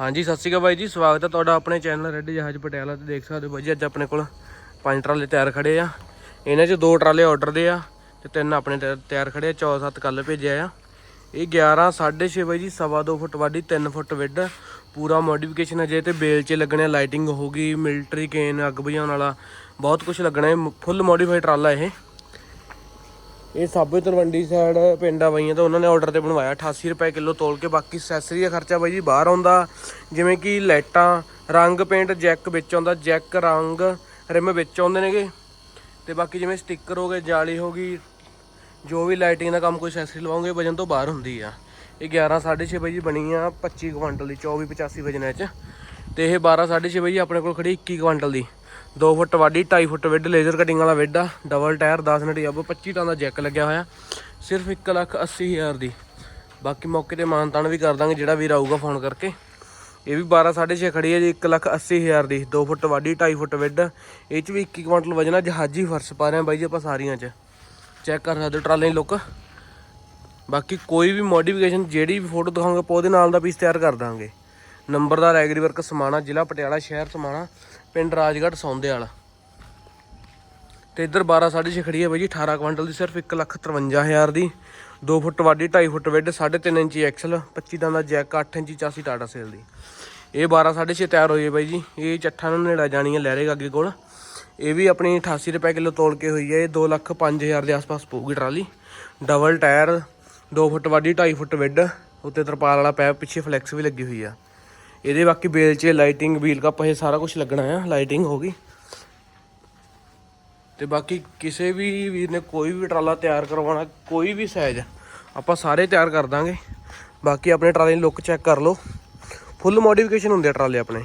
ਹਾਂਜੀ, ਸਤਿ ਸ਼੍ਰੀ ਅਕਾਲ ਬਾਈ ਜੀ, ਸਵਾਗਤ ਹੈ ਤੁਹਾਡਾ ਆਪਣੇ ਚੈਨਲ ਰੈੱਡ ਜਹਾਜ਼ ਪਟਿਆਲਾ ਤੇ ਦੇਖ ਸਕਦੇ ਹੋ ਬਾਈ ਜੀ, ਅੱਜ ਆਪਣੇ ਕੋਲ ਪੰਜ ਟਰਾਲੇ ਤਿਆਰ ਖੜੇ ਆ। ਇਹਨਾਂ 'ਚ ਦੋ ਟਰਾਲੇ ਆਰਡਰ ਦੇ ਆ ਤੇ ਤਿੰਨ ਆਪਣੇ ਤਿਆ- ਤਿਆਰ ਖੜੇ ਆ 14 ਕੱਲ ਭੇਜਿਆ ਆ। ਇਹ 11 6.5 ਬਾਈ ਜੀ, ਸਵਾ ਦੋ ਫੁੱਟ ਵਾਢੀ 3 ਫੁੱਟ ਵਿੱਡ ਪੂਰਾ ਮੋਡੀਫਿਕੇਸ਼ਨ ਅਜੇ ਜੇ ਤੇ ਬੇਲ 'ਚ ਲੱਗਣੇ ਲਾਈਟਿੰਗ ਹੋਗੀ ਮਿਲਟਰੀ ਕੇਨ ਅੱਗ ਬੁਝਾਉਣ ਵਾਲਾ, ਬਹੁਤ ਕੁਝ ਲੱਗਣਾ ਹੈ ਫੁੱਲ ਮੋਡੀਫਾਈਡ ਟਰਾਲਾ ਇਹ। ਇਹ ਸਾਬੇ ਤਲਵੰਡੀ ਸਾਈਡ ਪਿੰਡ ਆ ਬਈਆਂ ਤਾਂ ਉਹਨਾਂ ਨੇ ਆਰਡਰ ਤੇ ਬਣਵਾਇਆ। 88 ਰੁਪਏ ਕਿਲੋ ਤੋਲ ਕੇ, ਬਾਕੀ ਐਕਸੈਸਰੀ ਦਾ ਖਰਚਾ ਬਾਈ ਜੀ ਬਾਹਰ ਆਉਂਦਾ। ਜਿਵੇਂ ਕਿ ਲਾਈਟਾਂ, ਰੰਗ ਪੇਂਟ ਜੈਕ ਵਿੱਚ ਆਉਂਦਾ। ਜੈਕ ਰੰਗ ਰਿਮ ਵਿੱਚ ਆਉਂਦੇ ਨੇਗੇ। ਤੇ ਬਾਕੀ ਜਿਵੇਂ ਸਟicker ਹੋ ਗਏ, ਜਾਲੀ ਹੋ ਗਈ, ਜੋ ਵੀ ਲਾਈਟਿੰਗ ਦਾ ਕੰਮ ਕੋਈ ਐਕਸੈਸਰੀ ਲਵਾਉਂਗੇ ਵਜਨ ਤੋਂ ਬਾਹਰ ਹੁੰਦੀ ਆ। ਇਹ 11 6.5 ਬਾਈ ਜੀ ਬਣੀ ਆ 25 ਕੁਇੰਟਲ ਦੀ 24 85 ਵਜਨ ਇਹ ਚ। ਤੇ ਇਹ 12 6.5 ਬਾਈ ਜੀ ਆਪਣੇ ਕੋਲ ਖੜੀ 21 ਕੁਇੰਟਲ ਦੀ। 2 ਫੁੱਟ ਵਾਢੀ 2.5 ਫੁੱਟ ਵਿੱਡ ਲੇਜ਼ਰ ਕਟਿੰਗ ਵਾਲਾ ਵਿੱਡ ਆ ਡਬਲ ਟਾਇਰ 10 ਨਟ ਜੱਬ 25 ਟਨ ਦਾ ਜੈਕ ਲੱਗਿਆ ਹੋਇਆ। ਸਿਰਫ 1 ਲੱਖ 80 ਹਜ਼ਾਰ ਦੀ। ਬਾਕੀ ਮੌਕੇ ਤੇ ਮਾਨਤਾਨ ਵੀ ਕਰ ਦਾਂਗੇ, ਜਿਹੜਾ ਵੀਰ ਆਊਗਾ ਫੋਨ ਕਰਕੇ। ਇਹ ਵੀ 12 6.5 ਖੜੀ ਹੈ ਜੀ 1 ਲੱਖ 80 ਹਜ਼ਾਰ ਦੀ। 2 ਫੁੱਟ ਵਾਢੀ 2.5 ਫੁੱਟ ਵਿੱਡ ਇਹ ਚ ਵੀ 21 ਕੁਇੰਟਲ ਵਜਨ ਜਹਾਜੀ ਫਰਸ਼ ਪਾ ਰਹੇ ਆ ਬਾਈ ਜੀ ਆਪਾਂ ਸਾਰੀਆਂ ਚ। ਚੈੱਕ ਕਰ ਸਕਦੇ ਹੋ ਟਰਾਲੇ ਲੁੱਕ ਬਾਕੀ ਕੋਈ ਵੀ ਮੋਡੀਫਿਕੇਸ਼ਨ ਜਿਹੜੀ ਵੀ ਫੋਟੋ ਦਿਖਾਉਂਗੇ ਆਪਾਂ ਉਹਦੇ ਨਾਲ ਦਾ ਪੀਸ ਤਿਆਰ ਕਰ ਦਾਂਗੇ। ਨੰਬਰਦਾਰ ਐਗਰੀ ਵਰਕ ਸਮਾਣਾ, ਜ਼ਿਲ੍ਹਾ ਪਟਿਆਲਾ, ਸ਼ਹਿਰ ਸਮਾਣਾ, ਪਿੰਡ ਰਾਜਗੜ੍ਹ ਸੌਂਦੇ ਵਾਲਾ ਤੇ ਇੱਧਰ 12 6.5 ਖੜੀ ਹੈ ਬਾਈ ਜੀ 18 ਕੁਇੰਟਲ ਦੀ ਸਿਰਫ 153000 ਦੀ। 2 ਫੁੱਟ ਵਾਡੀ 2.5 ਫੁੱਟ ਵਿੱਡ 3.5 ਇੰਚੀ ਐਕਸਲ 25 ਦਾ ਦਾ ਜੈਕ 8 ਇੰਚੀ 84 ਟਾਟਾ ਸੇਲ ਦੀ। ਇਹ 12 6.5 ਤਿਆਰ ਹੋਈ ਹੈ ਬਾਈ ਜੀ। ਇਹ ਚੱਠਾ ਨੂੰ ਨੇੜਾ ਜਾਣੀ ਹੈ ਲਹਿਰੇ ਅੱਗੇ ਕੋਲ। ਇਹ ਵੀ ਆਪਣੀ 88 ਰੁਪਏ ਕਿਲੋ ਤੋਲ ਕੇ ਹੋਈ ਹੈ। ਇਹ 2 ਲੱਖ 5000 ਦੇ ਆਸ-ਪਾਸ ਪਊਗੀ ਟਰਾਲੀ। ਡਬਲ ਟਾਇਰ 2 ਫੁੱਟ ਵਾਡੀ 2.5 ਫੁੱਟ ਵਿੱਡ ਉੱਤੇ ਤਰਪਾਲ ਵਾਲਾ ਪੈਪ, ਪਿੱਛੇ ਫਲੈਕਸ ਵੀ ਲੱਗੀ ਹੋਈ ਆ। ਇਹਦੇ ਬਾਕੀ ਬੇਲ 'ਚ ਲਾਈਟਿੰਗ ਵੀਲ ਕੱਪ ਇਹ ਸਾਰਾ ਕੁਝ ਲੱਗਣਾ ਆ ਲਾਈਟਿੰਗ ਹੋ ਗਈ। ਤੇ ਬਾਕੀ ਕਿਸੇ ਵੀ ਵੀਰ ਨੇ ਕੋਈ ਵੀ ਟਰਾਲਾ ਤਿਆਰ ਕਰਵਾਉਣਾ, ਕੋਈ ਵੀ ਸਾਈਜ਼ ਆਪਾਂ ਸਾਰੇ ਤਿਆਰ ਕਰ ਦਾਂਗੇ। ਬਾਕੀ ਆਪਣੇ ਟਰਾਲੇ ਦੀ ਲੁੱਕ ਚੈੱਕ ਕਰ ਲਓ। ਫੁੱਲ ਮੋਡੀਫਿਕੇਸ਼ਨ ਹੁੰਦੇ ਆ ਟਰਾਲੇ ਆਪਣੇ।